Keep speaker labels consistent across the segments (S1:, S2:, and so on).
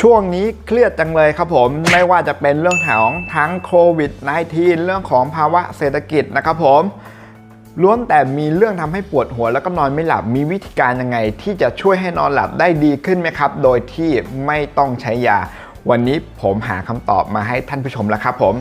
S1: ช่วงนี้เครียดจังเลยครับผมไม่ว่าจะเป็นเรื่องของทั้งโควิด -19 เรื่องของภาวะเศรษฐกิจนะครับผมล้วนแต่มีเรื่องทำให้ปวดหัวแล้วก็นอนไม่หลับมีวิธีการยังไง ที่จะช่วยให้นอนหลับได้ดีขึ้นไหมครับ โดยที่ไม่ต้องใช้ยา วันนี้ผมหาคำตอบมาให้ท่านผู้ชมแล้วครับผม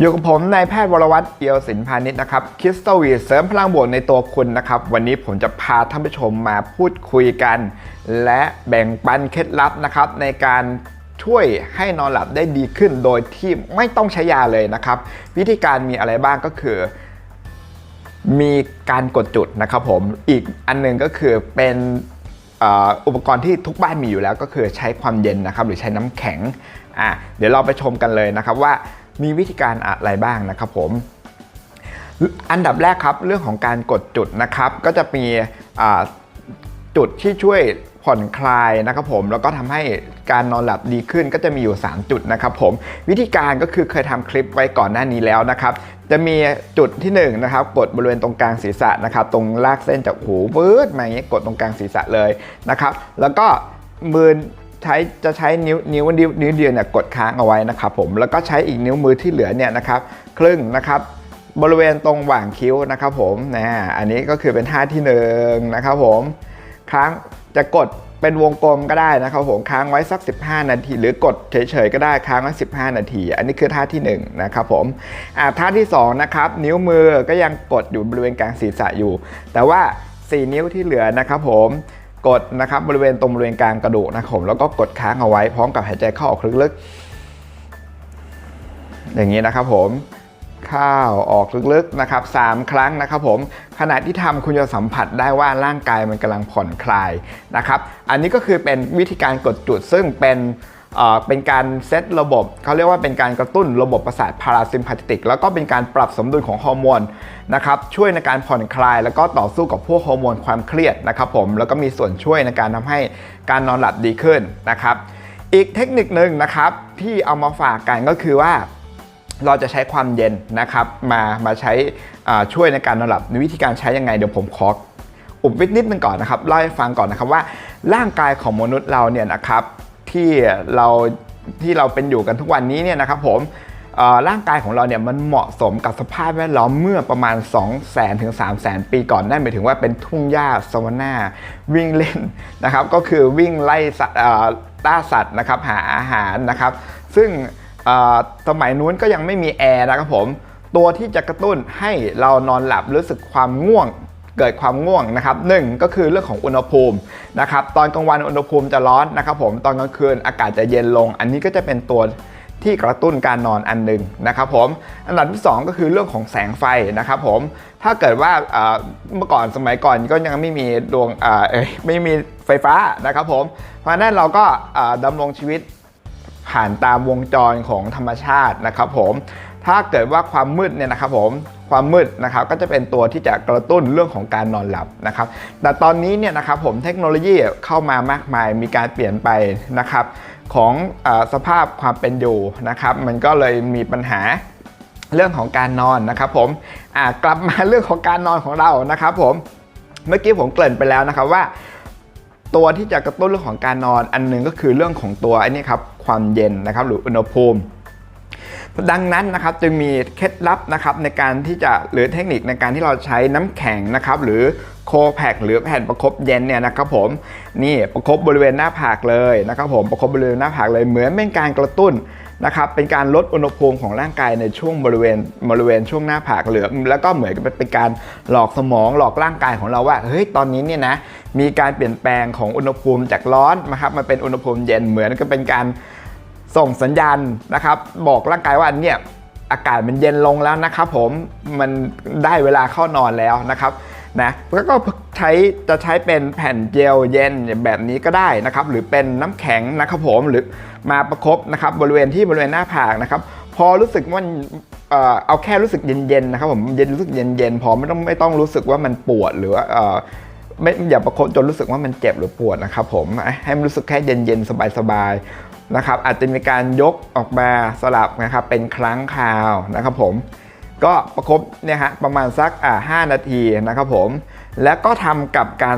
S1: อยู่กับผมนายแพทย์วรวัตรเอียวสินพาณิชย์นะครับคิสตวีเสริมพลังบวกในตัวคุณนะครับ วันนี้ผมจะพาท่านผู้ชมมาพูดคุยกัน และแบ่งปันเคล็ดลับนะครับ ในการช่วยให้นอนหลับได้ดีขึ้นโดยที่ไม่ต้องใช้ยาเลยนะครับ วิธีการมีอะไรบ้างก็คือ มีการกดจุดนะครับผมอีกอันหนึงก็คือเป็นอ,อุปกรณ์ที่ทุกบ้านมีอยู่แล้วก็คือใช้ความเย็นนะครับ หรือใช้น้ำแข็งอะเดี๋ยวเราไปชมกันเลยนะครับว่า มีวิธีการอะไรบ้างนะครับผมอันดับแรกครับเรื่องของการกดจุดนะครับ ก็จะมีจุดที่ช่วยผ่อนคลายนะครับผมแล้วก็ทำให้การนอนหลับดีขึ้นก็จะมีอยู่ 3 จุดนะครับผมวิธีการก็คือเคยทำคลิปไว้ก่อนหน้านี้แล้วนะครับ จะมีจุดที่1นะครับกดบริเวณตรงกลางศีรษะนะครับ ตรงลากเส้นจากหูปื๊ดมาอย่างเงี้กดตรงกลางศีรษะเลยนะครับ แล้วก็มือ ใช้จะใช้นิ้วนิ้วนิ้วนิ้วเดียวเนี่ยกดค้างเอาไว้นะครับผมแล้วก็ใช้อีกนิ้วมือที่เหลือเนี่ยนะครับครึ่งนะครับบริเวณตรงหว่างคิ้วนะครับผมนะอันนี้ก็คือเป็นท่าที่หนึ่งนะครับผมค้างจะกดเป็นวงกลมก็ได้นะครับผมค้างไว้สัก 15 นาที หรือกดเฉยๆก็ได้ค้างไว้ 15 นาที อันนี้คือท่าที่1นะครับผมอ่าท่าที่2นะครับนิ้วมือก็ยังกดอยู่บริเวณกลางศีรษะอยู่ แต่ว่า 4 นิ้วที่เหลือนะครับผม กดนะครับบริเวณตรงบริเวณกลางกระดูกนะครับผมแล้วก็กดค้างเอาไว้พร้อมกับหายใจเข้าออกลึกๆอย่างนี้นะครับผมเข้าออกลึกๆนะครับ3ครั้งนะครับผมขณะที่ทำคุณจะสัมผัสได้ว่าร่างกายมันกำลังผ่อนคลายนะครับ อันนี้ก็คือเป็นวิธีการกดจุดซึ่งเป็น เป็นการเซตระบบเขาเรียกว่าเป็นการกระตุ้นระบบประสาทพาราซิมพาติก แล้วก็เป็นการปรับสมดุลของฮอร์โมนนะครับช่วยในการผ่อนคลาย แล้วก็ต่อสู้กับพวกฮอร์โมนความเครียดนะครับผมแล้วก็มีส่วนช่วยในการทำให้การนอนหลับดีขึ้นนะครับอีกเทคนิคหนึ่งนะครับที่เอามาฝากกันก็คือว่าเราจะใช้ความเย็นนะครับมามาใช้ช่วยในการนอนหลับวิธีการใช้ยังไงเดี๋ยวผมขออุบวิทนิดนึงก่อนนะครับเล่าให้ฟังก่อนนะครับว่าร่างกายของมนุษย์เราเนี่ยนะครับ ที่เราที่เราเป็นอยู่กันทุกวันนี้เนี่ยนะครับผมร่างกายของเราเนี่ยมันเหมาะสมกับสภาพแวดล้อมเมื่อประมาณ 2 0 0 0 0 0ถึง3 0 0 0 0 0 ปีก่อนนั่นหมายถึงว่าเป็นทุ่งหญ้าสวนาวิ่งเล่นนะครับก็คือวิ่งไล่สัตว์ล่าสัตว์นะครับหาอาหารนะครับ ซึ่งสมัยนู้นก็ยังไม่มีแอร์นะครับผมตัวที่จะกระตุ้นให้เรานอนหลับรู้สึกความง่วง เกิดความง่วงนะครับหนึ่งก็คือเรื่องของอุณหภูมินะครับตอนกลางวันอุณหภูมิจะร้อนนะครับผมตอนกลางคืนอากาศจะเย็นลง อันนี้ก็จะเป็นตัวที่กระตุ้นการนอนอันหนึ่งนะครับผมอันดับที่ 2 ก็คือเรื่องของแสงไฟนะครับผมถ้าเกิดว่าเมื่อก่อนสมัยก่อนก็ยังไม่มีดวงเออไม่มีไฟฟ้านะครับผมเพราะนั้นเราก็ดำรงชีวิตผ่านตามวงจรของธรรมชาตินะครับผม ถ้าเกิดว่าความมืดเนี่ยนะครับผมความมืดนะครับก็จะเป็นตัวที่จะกระตุ้นเรื่องของการนอนหลับนะครับ แต่ตอนนี้เนี่ยนะครับผมเทคโนโลยีเข้ามามากมายมีการเปลี่ยนไปนะครับของอสภาพความเป็นอยู่นะครับมันก็เลยมีปัญหาเรื่องของการนอนนะครับผมกลับมาเรื่องของการนอนของเรานะครับผมเมื่อกี้ผมเกริ่นไปแล้วนะครับว่า ตัวที่จะกระตุ้นเรื่องของการนอนอันหนึงก็คือเรื่องของตัวไอ้นี่ครับความเย็นนะครับหรืออุณหภูมิ ดังนั้นนะครับจึงมีเคล็ดลับนะครับในการที่จะหรือเทคนิคในการที่เราใช้น้ำแข็งนะครับหรือโคแพคหรือแผ่นประคบเย็นเนี่ยนะครับผมนี่ประคบบริเวณหน้าผากเลยนะครับผมประคบบริเวณหน้าผากเลยเหมือนเป็นการกระตุ้นนะครับเป็นการลดอุณหภูมิของร่างกายในช่วงบริเวณบริเวณช่วงหน้าผากเหลือแล้วก็เหมือนกับเป็นการหลอกสมองหลอกร่างกายของเราว่าเฮ้ยตอนนี้เนี่ยนะมีการเปลี่ยนแปลงของอุณหภูมิจากร้อนนะครับมาเป็นอุณหภูมิเย็นเหมือนกับเป็นการ ส่งสัญญาณนะครับ บอกร่างกายว่าเนี่ยอากาศมันเย็นลงแล้วนะครับผมมันได้เวลาเข้านอนแล้วนะครับนะแล้วก็ใช้จะใช้เป็นแผ่นเจลเย็นแบบนี้ก็ได้นะครับ หรือเป็นน้ำแข็งนะครับผมหรือมาประคบนะครับบริเวณที่บริเวณหน้าผากนะครับ พอรู้สึกว่าเอาแค่รู้สึกเย็นๆนะครับผมเย็นรู้สึกเย็นๆพอไม่ต้องไม่ต้องรู้สึกว่ามันปวดหรือว่าไม่อย่าประคบจนรู้สึกว่ามันเจ็บหรือปวดนะครับผมให้มันรู้สึกแค่เย็นๆสบายๆ นะครับอาจจะมีการยกออกมาสลับนะครับเป็นครั้งคราวนะครับผมก็ประคบเนี่ยฮะประมาณสักอ่า5นาทีนะครับผมแล้วก็ทำกับการ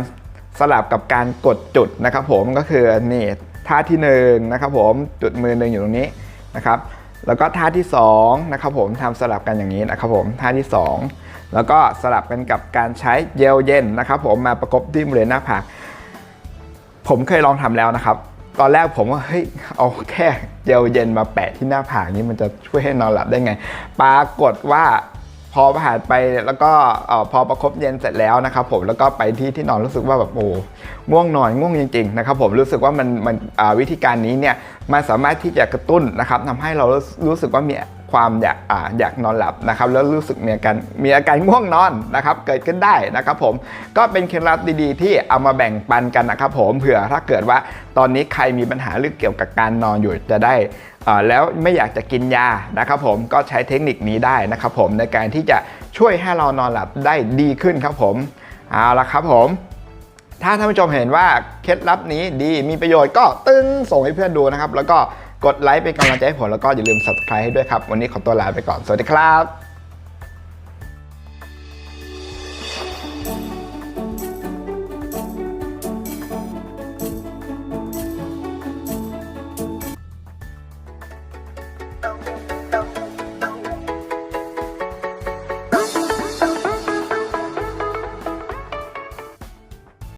S1: สลับกับการกดจุดนะครับผมก็คือนี่ท่าที่หนึ่งนะครับผมจุดมือหนึ่งอยู่ตรงนี้นะครับแล้วก็ท่าที่สองนะครับผมทำสลับกันอย่างนี้นะครับผมท่าที่สองแล้วก็สลับกันกับการใช้เจลเย็นนะครับผมมาประกบที่บริเวณหน้าผากผมเคยลองทำแล้วนะครับ ตอนแรกผมว่าเฮ้ยเอาแค่เจลเย็นมาแปะที่หน้าผากนี้มันจะช่วยให้นอนหลับได้ไง ปรากฏว่าพอผ่านไปแล้วก็พอประคบเย็นเสร็จแล้วนะครับผมแล้วก็ไปที่ที่นอนรู้สึกว่าแบบโอ้ง่วงนอนง่วงจริงๆนะครับผมรู้สึกว่ามันมันวิธีการนี้เนี่ยมันสามารถที่จะกระตุ้นนะครับทำให้เรารู้สึกว่ามี ความอยากอ่าอยากนอนหลับนะครับแล้วรู้สึกมีอาการมีอาการง่วงนอนนะครับเกิดขึ้นได้นะครับผมก็เป็นเคล็ดลับดีๆ ที่เอามาแบ่งปันกันนะครับผมเผื่อถ้าเกิดว่าตอนนี้ใครมีปัญหาเรื่องเกี่ยวกับการนอนอยู่จะได้แล้วไม่อยากจะกินยานะครับผมก็ใช้เทคนิคนี้ได้นะครับผมในการที่จะช่วยให้เรานอนหลับได้ดีขึ้นครับผมเอาละครับผมถ้าท่านผู้ชมเห็นว่าเคล็ดลับนี้ดีมีประโยชน์ก็ตึ้งส่งให้เพื่อนดูนะครับ แล้วก็ ดไลค์เป็นกำลังใจให้ผมแล้วก็อย่าลืม subscribe ให้ด้วยครับ วันนี้ขอตัวลาไปก่อน สวัสดีครับ